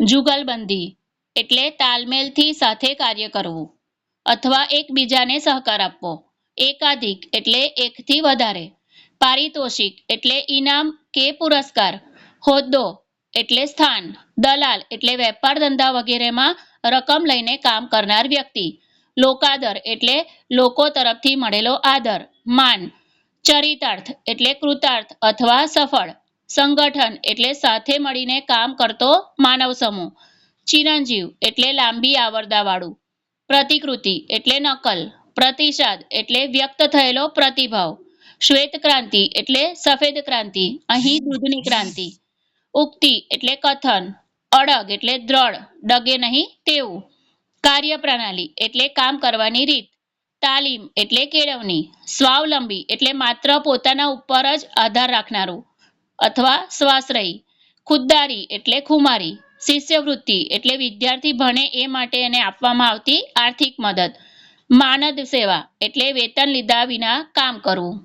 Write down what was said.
જુગલબંધી એટલે તાલમેલથી સાથે કાર્ય કરવું અથવા એકબીજાને સહકાર આપવો એકાધિક એટલે એકથી વધારે પારિતોષિક એટલે ઇનામ કે પુરસ્કાર હોદ્દો એટલે સ્થાન દલાલ એટલે વેપાર ધંધા વગેરેમાં રકમ લઈને કામ કરનાર વ્યક્તિ લોકાદર એટલે લોકો તરફથી મળેલો આદર માન ચરિતાર્થ એટલે કૃતાર્થ અથવા સફળ સંગઠન એટલે સાથે મળીને કામ કરતો માનવ સમૂહ. ચિરંજીવ એટલે લાંબી આવરદાવાળું. પ્રતિકૃતિ એટલે નકલ. પ્રતિસાદ એટલે વ્યક્ત થયેલો પ્રતિભાવ. શ્વેત ક્રાંતિ એટલે સફેદ ક્રાંતિ. અહીં દૂધની ક્રાંતિ. ઉક્તિ એટલે કથન. અડગ એટલે દ્રઢ. ડગે નહીં તેવું. કાર્યપ્રણાલી એટલે કામ કરવાની રીત. તાલીમ એટલે કેળવણી. સ્વાવલંબી એટલે માત્ર પોતાના ઉપર જ આધાર રાખનારું. અથવા સ્વાશ્રયી ખુદદારી એટલે ખુમારી. શિષ્યવૃત્તિ એટલે વિદ્યાર્થી ભણે એ માટે એને આપવામાં આવતી આર્થિક મદદ. માનદ સેવા એટલે વેતન લીધા વિના કામ કરવું.